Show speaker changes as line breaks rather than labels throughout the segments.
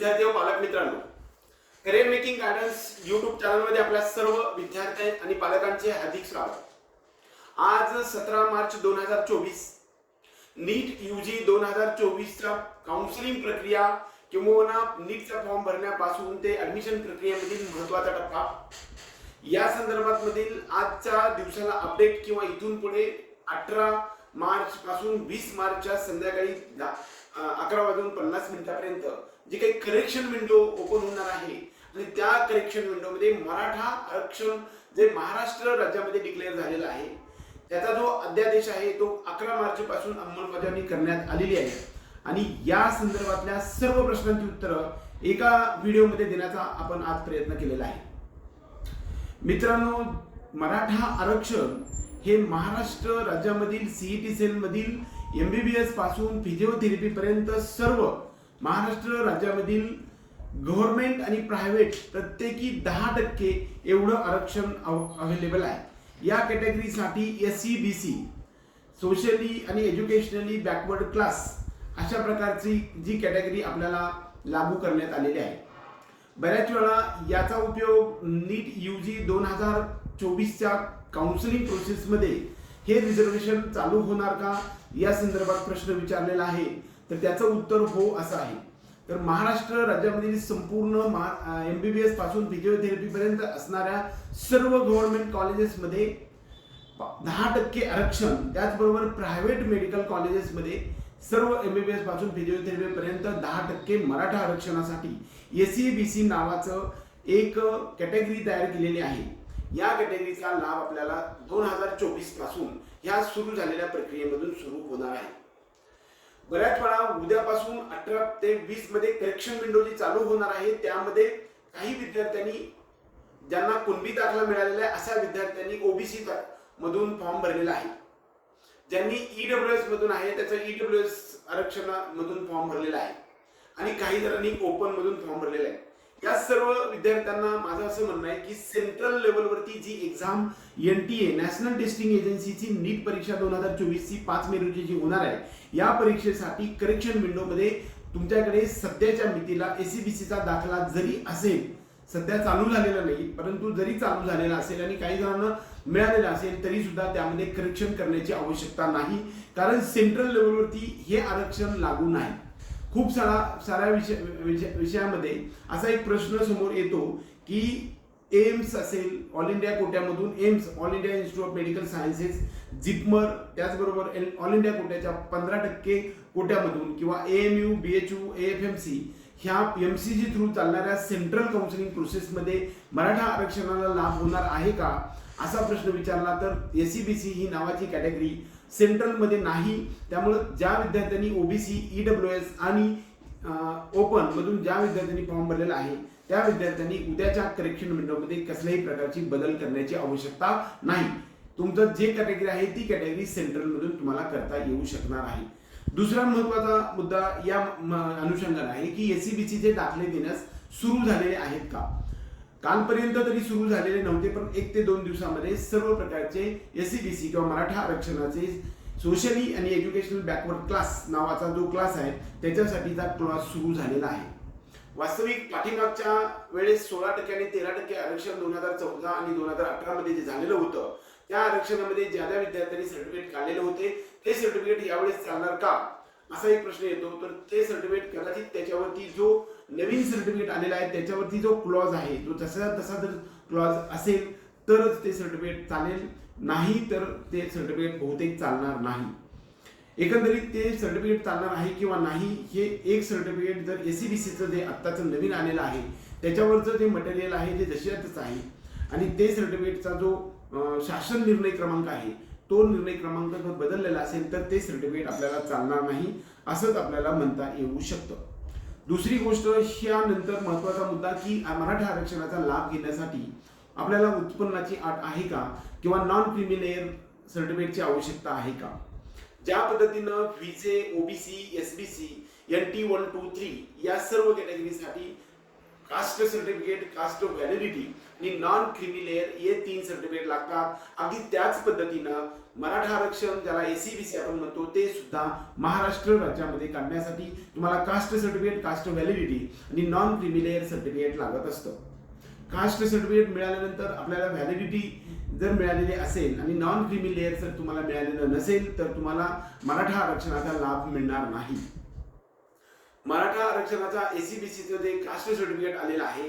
विद्यार्थी व पालक मित्रांनो करिअर मेकिंग गायडन्स युट्यूब चॅनलमध्ये आपल्या सर्व विद्यार्थी आणि पालकांचे हार्दिक स्वागत. आज सतरा मार्च दोन हजार चोवीस नीट यू जी दोन हजार चोवीसचा काउन्सिलिंग प्रक्रिया किंवा नीटचा फॉर्म भरण्यापासून ते ऍडमिशन प्रक्रियेमधील महत्त्वाचा टप्पा. या संदर्भात मधील आजच्या दिवसाला अपडेट किंवा इथून पुढे अठरा मार्च पासून वीस मार्चच्या संध्याकाळी अकरा वाजून पन्नास मिनिटापर्यंत जे काही करेक्शन विंडो ओपन होणार आहे आणि त्या करेक्शन विंडोमध्ये मराठा आरक्षण जे महाराष्ट्र राज्यामध्ये डिक्लेअर झालेला आहे त्याचा जो अध्यादेश आहे तो अकरा मार्च पासून अंमलबजावणी करण्यात आलेली आहे. आणि या संदर्भातल्या सर्व प्रश्नांची उत्तरं एका व्हिडिओमध्ये देण्याचा आपण आज प्रयत्न केलेला आहे. मित्रांनो मराठा आरक्षण हे महाराष्ट्र राज्यामधील सीईटी सेल मधील एमबीबीएसपासून फिजिओथेरपी पर्यंत सर्व महाराष्ट्र राज्यामधील गव्हर्नमेंट आणि प्रायव्हेट प्रत्येकी दहा टक्के एवढं आरक्षण अवेलेबल आहे. या कॅटेगरीसाठी S C B C socially आणि एज्युकेशनली बॅकवर्ड क्लास अशा प्रकारची जी कॅटेगरी आपल्याला लागू करण्यात आलेली आहे. बऱ्याच वेळा याचा उपयोग नीट यू जी दोन हजार चोवीसच्या काउन्सिलिंग प्रोसेसमध्ये हे रिझर्वेशन चालू होणार का? या संदर्भात प्रश्न विचारलेला आहे. तर त्याचं उत्तर हो असं आहे. तर महाराष्ट्र राज्यामधील संपूर्ण एम बी बी एसपासून फिजिओथेरपीपर्यंत असणाऱ्या सर्व गव्हर्नमेंट कॉलेजेसमध्ये दहा टक्के आरक्षण त्याचबरोबर प्रायव्हेट मेडिकल कॉलेजेसमध्ये सर्व एम बी पासून फिजिओथेरपीपर्यंत दहा टक्के मराठा आरक्षणासाठी एसी बी सी नावाचं एक कॅटेगरी तयार केलेली आहे. या कॅटेगरीचा लाभ आपल्याला दोन हजार चोवीसपासून ह्या सुरू झालेल्या प्रक्रियेमधून सुरू होणार आहे. बऱ्याच वेळा उद्यापासून अठरा ते वीसमध्ये करेक्शन विंडो जी चालू होणार आहे त्यामध्ये काही विद्यार्थ्यांनी ज्यांना कुणबी दाखला मिळालेला आहे अशा विद्यार्थ्यांनी ओबीसी मधून फॉर्म भरलेला आहे. ज्यांनी ईडब्ल्यू एस मधून आहे त्याचं ईडब्ल्यू एस आरक्षणामधून फॉर्म भरलेला आहे. आणि काही जणांनी ओपन मधून फॉर्म भरलेला आहे. या सर्व विद्यार्थ्यांना माझं असं म्हणणं आहे की सेंट्रल लेवलवरती जी exam N T A national testing एजन्सीची नीट परीक्षा दोन हजार चोवीसची पाच मे रोजी जी होणार आहे या परीक्षेसाठी करेक्शन विंडोमध्ये तुमच्याकडे सध्याच्या मितीला एसीबीसीचा दाखला जरी असेल सध्या चालू झालेला नाही परंतु जरी चालू झालेला असेल आणि काही जणांना मिळालेला असेल तरी सुद्धा त्यामध्ये करेक्शन करण्याची आवश्यकता नाही. कारण सेंट्रल लेवलवरती हे आरक्षण लागू नाही. खूप सारा साऱ्या विषय विषय- विषयामध्ये असा एक प्रश्न समोर येतो की एम्स असेल all India कोट्यामधून AIIMS all India institute of medical sciences JIPMER त्याचबरोबर एल- ऑल इंडिया कोट्याच्या पंधरा टक्के कोट्यामधून किंवा A M U B H U A F M C ह्या एम सी जी थ्रू चालणाऱ्या सेंट्रल काउन्सिलिंग प्रोसेसमध्ये मराठा आरक्षणाला लाभ होणार आहे का? असा प्रश्न विचारला तर एस सी बी सी ही नावाची कॅटेगरी सेंट्रलमध्ये नाही. त्यामुळं ज्या विद्यार्थ्यांनी ओबीसी ईडब्ल्यू एस आणि ओपन मधून ज्या विद्यार्थ्यांनी फॉर्म भरलेला आहे त्या विद्यार्थ्यांनी उद्याच्या करेक्शन विंडोमध्ये कसल्याही प्रकारची बदल करण्याची आवश्यकता नाही. तुमचं जे कॅटेगरी आहे ती कॅटेगरी सेंट्रलमधून तुम्हाला करता येऊ शकणार आहे. दुसरा महत्त्वाचा मुद्दा या अनुषंगाने आहे की एसीबीसीचे दाखले देण्यास सुरू झालेले आहेत का? कालपर्यंत तरी सुरू झालेले नव्हते पण एक ते दोन दिवसामध्ये सर्व प्रकारचे एसीबीसी किंवा मराठा आरक्षणाचे सोशली आणि एज्युकेशनल बॅकवर्ड क्लास नावाचा जो क्लास आहे त्याच्यासाठीचा क्लास सुरू झालेला आहे. वास्तविक पाठीमागच्या वेळेस सोळा टक्के आणि तेरा टक्के आरक्षण दोन हजार चौदा आणि दोन हजार अठरामध्ये जे झालेलं होतं त्या आरक्षणामध्ये ज्या ज्या विद्यार्थ्यांनी सर्टिफिकेट काढलेले होते ते सर्टिफिकेट यावेळेस चालणार का? असा एक प्रश्न येतो तर ते सर्टिफिकेट कदाचित त्याच्यावरती जो नवीन सर्टिफिकेट आलेला आहे त्याच्यावरती जो क्लॉज आहे तो तसा तसा जर क्लॉज असेल तरच ते सर्टिफिकेट चालेल. नाही तर ते सर्टिफिकेट बहुतेक चालणार नाही. एकंदरीत ते सर्टिफिकेट चालणार आहे किंवा नाही हे एक सर्टिफिकेट जर ए सी बी सीचं जे आत्ताचं नवीन आलेलं आहे त्याच्यावरचं जे मटेरियल आहे ते जशातच आहे आणि ते सर्टिफिकेटचा जो शासन निर्णय क्रमांक आहे तो निर्णय क्रमांक जर बदललेला असेल तर ते सर्टिफिकेट आपल्याला चालणार नाही असंच आपल्याला म्हणता येऊ शकतं. दुसरी गोष्ट ह्यानंतर महत्त्वाचा मुद्दा की मराठा आरक्षणाचा लाभ घेण्यासाठी आपल्याला उत्पन्नाची अट आहे का? किंवा नॉन क्रिमिनेअर सर्टिफिकेटची आवश्यकता आहे का? ज्या पद्धतीनं VJ OBC SBC N T one two three या सर्व कॅटेगरीसाठी कास्ट सर्टिफिकेट कास्ट व्हॅलिडिटी आणि नॉन क्रिमी लेअर हे तीन सर्टिफिकेट लागतात. अगदी त्याच पद्धतीनं मराठा आरक्षण ज्याला एसीबीसी आपण म्हणतो ते सुद्धा महाराष्ट्र राज्यामध्ये काढण्यासाठी तुम्हाला कास्ट सर्टिफिकेट कास्ट व्हॅलिडिटी आणि नॉन क्रिमी लेअर सर्टिफिकेट लागत असतं. कास्ट सर्टिफिकेट मिळाल्यानंतर आपल्याला व्हॅलिडिटी जर मिळालेली असेल आणि नॉन क्रिमी लेअर जर तुम्हाला मिळालेलं नसेल तर तुम्हाला मराठा आरक्षणाचा लाभ मिळणार नाही. मराठा आरक्षणाचा एसीबीसीचं जे कास्ट सर्टिफिकेट आलेलं आहे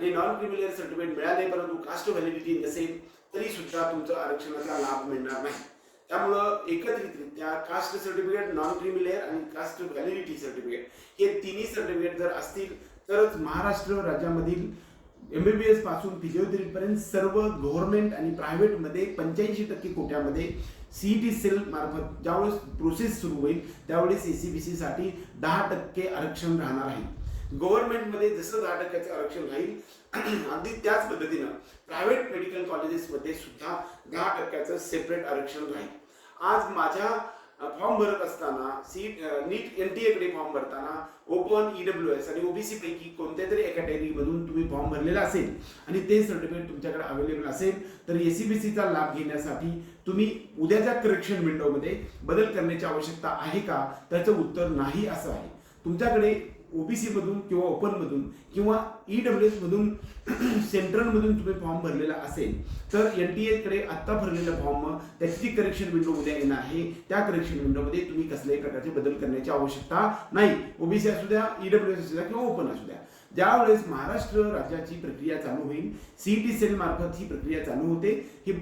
आणि नॉन क्रिमिलियर सर्टिफिकेट मिळाले परंतु कास्ट व्हॅलिडिटी नसेल तरी सुद्धा तुमचा आरक्षणाचा लाभ मिळणार नाही. त्यामुळं एकत्रितरित्या caste certificate non creamy layer आणि कास्ट व्हॅलिडिटी सर्टिफिकेट हे तिन्ही सर्टिफिकेट जर असतील तरच महाराष्ट्र राज्यामधील एमबीबीएसपासून फिजिओथेरपीपर्यंत सर्व गव्हर्नमेंट आणि प्रायव्हेटमध्ये पंच्याऐंशी टक्के कोट्यामध्ये सी टी सेल मार्फत ज्यावेळेस प्रोसेस सुरू होईल त्यावेळेस एसीबीसी साठी दहा टक्के आरक्षण राहणार आहे. गव्हर्नमेंटमध्ये जसं दहा टक्क्याचं आरक्षण राहील अगदी त्याच पद्धतीनं प्रायव्हेट मेडिकल कॉलेजेसमध्ये सुद्धा दहा टक्क्याचं सेपरेट आरक्षण राहील. आज माझ्या फॉर्म भरत असताना सी नीट एन टी एकडे फॉर्म भरताना ओपन ईडब्ल्यू एस आणि ओबीसी पैकी कोणत्या तरी एका कॅटेगरीमधून तुम्ही फॉर्म भरलेला असेल आणि ते सर्टिफिकेट तुमच्याकडे अवेलेबल असेल तर एसीबीसीचा लाभ घेण्यासाठी तुम्ही उद्याच्या करेक्शन विंडोमध्ये बदल करण्याची आवश्यकता आहे का? त्याचं उत्तर नाही असं आहे. तुमच्याकडे ओ बी सीमधून किंवा ओपनमधून किंवा ई डब्ल्यू एसमधून सेंट्रलमधून तुम्ही फॉर्म भरलेला असेल तर एन टी एकडे आत्ता भरलेलं फॉर्म त्याची करेक्शन विंडो उद्या येणार आहे. त्या करेक्शन विंडोमध्ये तुम्ही कसल्याही प्रकारचे बदल करण्याची आवश्यकता नाही. ओबीसी असू द्या ई डब्ल्यू एस असू द्या किंवा ओपन असू द्या. ज्यावेळेस महाराष्ट्र राज्याची प्रक्रिया चालू होईल सीईटी सेल मार्फत ही प्रक्रिया चालू होते. ही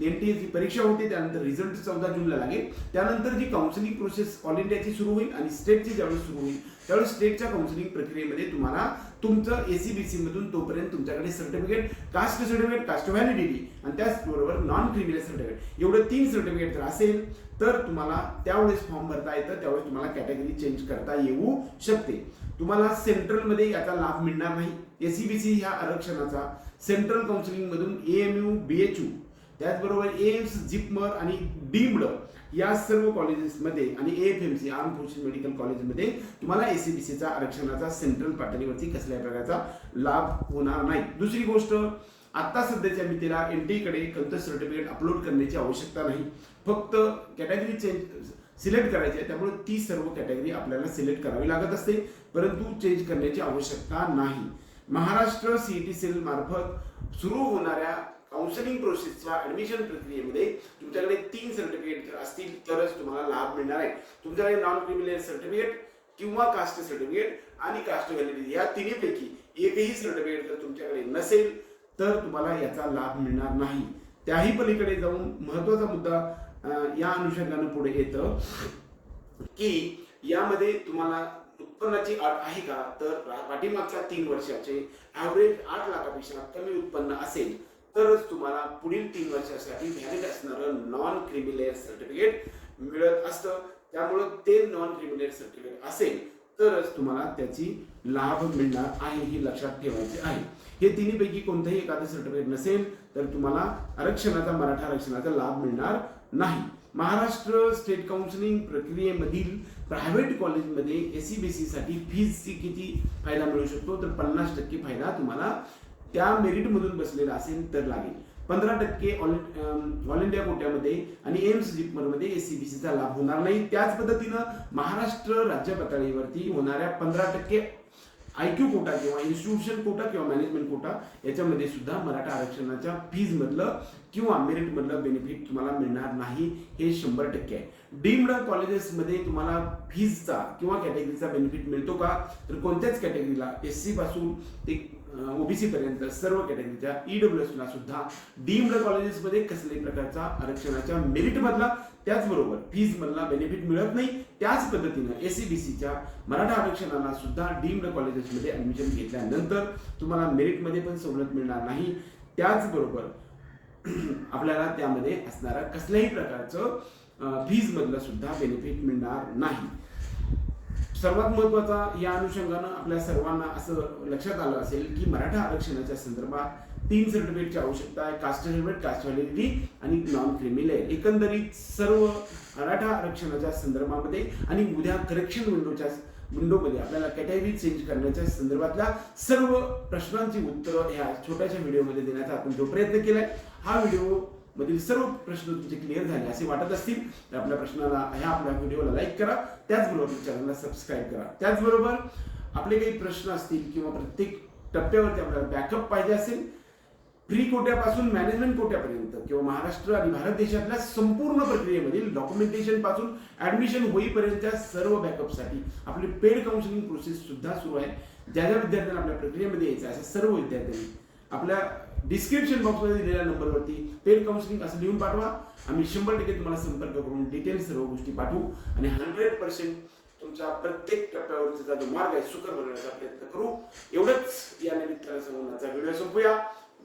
एन टी एसची परीक्षा होते त्यानंतर रिझल्ट चौदा जूनला लागेल. त्यानंतर जी काउन्सिलिंग प्रोसेस ऑल इंडियाची सुरू होईल आणि स्टेटची ज्यावेळेस सुरू होईल त्यावेळेस स्टेटच्या काउन्सिलिंग प्रक्रियेमध्ये तुम्हाला तुमचं एसीबीसी मधून तोपर्यंत तुमच्याकडे certificate caste certificate caste validity आणि त्याचबरोबर नॉन क्रिमिनल सर्टिफिकेट एवढं तीन सर्टिफिकेट जर असेल तर तुम्हाला त्यावेळेस फॉर्म भरता येतं त्यावेळेस तुम्हाला कॅटेगरी चेंज करता येऊ शकते. तुम्हाला सेंट्रलमध्ये याचा लाभ मिळणार नाही. एसीबीसी ह्या आरक्षणाचा. Central काउन्सिलिंगमधून A M U B H U त्याचबरोबर एम्स जिपमर आणि डीम्ड या सर्व कॉलेजेसमध्ये आणि F M C arm forces medical कॉलेजमध्ये तुम्हाला एसीबीसीचा आरक्षणाचा सेंट्रल पातळीवरती कसल्या प्रकारचा लाभ होणार नाही. दुसरी गोष्ट आता सध्याच्या मितीला एन टीकडे कोणतं सर्टिफिकेट अपलोड करण्याची आवश्यकता नाही. फक्त कॅटेगरी चेंज सिलेक्ट करायची आहे त्यामुळे ती सर्व कॅटेगरी आपल्याला सिलेक्ट करावी लागत असते परंतु चेंज करण्याची आवश्यकता नाही. महाराष्ट्र सीईटी सेल मार्फत सुरू होणाऱ्या काउन्सिलिंग प्रोसेसच्या ऍडमिशन प्रक्रियेमध्ये तुमच्याकडे तीन सर्टिफिकेट जर असतील तरच तुम्हाला लाभ मिळणार आहे. तुमच्याकडे नॉन क्रिमिनल सर्टिफिकेट किंवा कास्ट सर्टिफिकेट आणि कास्ट व्हॅलिडिटी या तिन्हीपैकी एकही सर्टिफिकेट जर तुमच्याकडे नसेल तर तुम्हाला याचा लाभ मिळणार नाही. त्याही पलीकडे जाऊन महत्त्वाचा मुद्दा या अनुषंगानं पुढे येतं की यामध्ये तुम्हाला उत्पन्नाची अट आहे का? तर पाठीमागच्या तीन वर्षाचे ॲव्हरेज आठ लाखापेक्षा कमी उत्पन्न असेल. तरच तुम्हाला पुढील तीन वर्षासाठी व्हॅलिड असणारं नॉन क्रिमिलेअर सर्टिफिकेट मिळत असतं. त्यामुळं ते नॉन क्रिमिलेअर सर्टिफिकेट असेल तरच तुम्हाला त्याची लाभ मिळणार आहे हे लक्षात ठेवायचे आहे. हे तिन्हीपैकी कोणतंही एखादं सर्टिफिकेट नसेल तर तुम्हाला आरक्षणाचा मराठा आरक्षणाचा लाभ मिळणार नाही. महाराष्ट्र स्टेट काउन्सिलिंग प्रक्रियेमधील प्रायव्हेट कॉलेजमध्ये एस सी बी साठी फीजची किती फायदा मिळू शकतो? तर पन्नास टक्के फायदा तुम्हाला त्या मेरिटमधून बसलेला असेल तर लागेल. पंधरा टक्के ऑल ऑल इंडिया कोट्यामध्ये आणि एम्स जिपमरमध्ये एसीबीसीचा लाभ होणार नाही. त्याच पद्धतीनं महाराष्ट्र राज्य पातळीवरती होणाऱ्या पंधरा टक्के आय क्यू कोटा किंवा इन्स्टिट्यूशन कोटा किंवा मॅनेजमेंट कोटा याच्यामध्ये सुद्धा मराठा आरक्षणाच्या फीजमधलं किंवा मेरिटमधलं बेनिफिट तुम्हाला मिळणार नाही हे शंभर टक्के आहे. डीम्ड कॉलेजेसमध्ये तुम्हाला फीजचा किंवा कॅटेगरीचा बेनिफिट मिळतो का? तर कोणत्याच कॅटेगरीला एस सी पासून ते ओबीसी पर्यंत सर्व कॅटेगरीच्या ईडब्ल्यू एस सुद्धा डीम्ड कॉलेजेसमध्ये कसल्याही प्रकारचा आरक्षणाच्या मेरिटमधला त्याचबरोबर फीज मधला बेनिफिट मिळत नाही. त्याच पद्धतीनं एसीबीसीच्या मराठा आरक्षणाला सुद्धा डीम्ड कॉलेजेसमध्ये ऍडमिशन घेतल्यानंतर तुम्हाला मेरिटमध्ये पण सवलत मिळणार नाही. त्याचबरोबर आपल्याला त्यामध्ये असणारा कसल्याही प्रकारचं फीज मधलं सुद्धा बेनिफिट मिळणार नाही. सर्वात महत्त्वाचा या अनुषंगानं आपल्या सर्वांना असं लक्षात आलं असेल की मराठा आरक्षणाच्या संदर्भात तीन सर्टिफिकेटची आवश्यकता आहे कास्ट सर्टिफिकेट कास्ट व्हॅलिडिटी आणि नॉन क्रिमिनल एकंदरीत सर्व मराठा आरक्षणाच्या संदर्भामध्ये आणि उद्या करेक्शन विंडोच्या विंडोमध्ये आपल्याला कॅटेगरी चेंज करण्याच्या संदर्भातल्या सर्व प्रश्नांची उत्तरं ह्या छोट्याशा व्हिडिओमध्ये देण्याचा आपण जो प्रयत्न केलाय हा व्हिडिओ मधील सर्व प्रश्न तुमचे क्लिअर झाले असे वाटत असतील तर आपल्या प्रश्नाला ह्या आपल्या व्हिडिओला लाईक करा. त्याचबरोबर चॅनलला सबस्क्राईब करा. त्याचबरोबर आपले काही प्रश्न असतील किंवा प्रत्येक टप्प्यावरती आपल्याला बॅकअप पाहिजे असेल प्री कोट्यापासून मॅनेजमेंट कोट्यापर्यंत किंवा महाराष्ट्र आणि भारत देशातल्या संपूर्ण प्रक्रियेमधील डॉक्युमेंटेशनपासून ऍडमिशन होईपर्यंतच्या सर्व बॅकअपसाठी आपली पेड काउन्सिलिंग प्रोसेस सुद्धा सुरू आहे. ज्या ज्या विद्यार्थ्यांना आपल्या प्रक्रियेमध्ये यायचं आहे, अशा सर्व विद्यार्थ्यांनी आपल्या डिस्क्रिप्शन बॉक्समध्ये दिलेल्या नंबरवरती पेड काउन्सिलिंग असं लिहून पाठवा. आम्ही शंभर टक्के तुम्हाला संपर्क करून डिटेल सर्व गोष्टी पाठवू आणि हंड्रेड पर्सेंट तुमच्या प्रत्येक टप्प्यावरचा जो मार्ग आहे सुकर बनवण्याचा प्रयत्न करू. एवढंच या निमित्तानं संबंधाचा व्हिडिओ संपूया.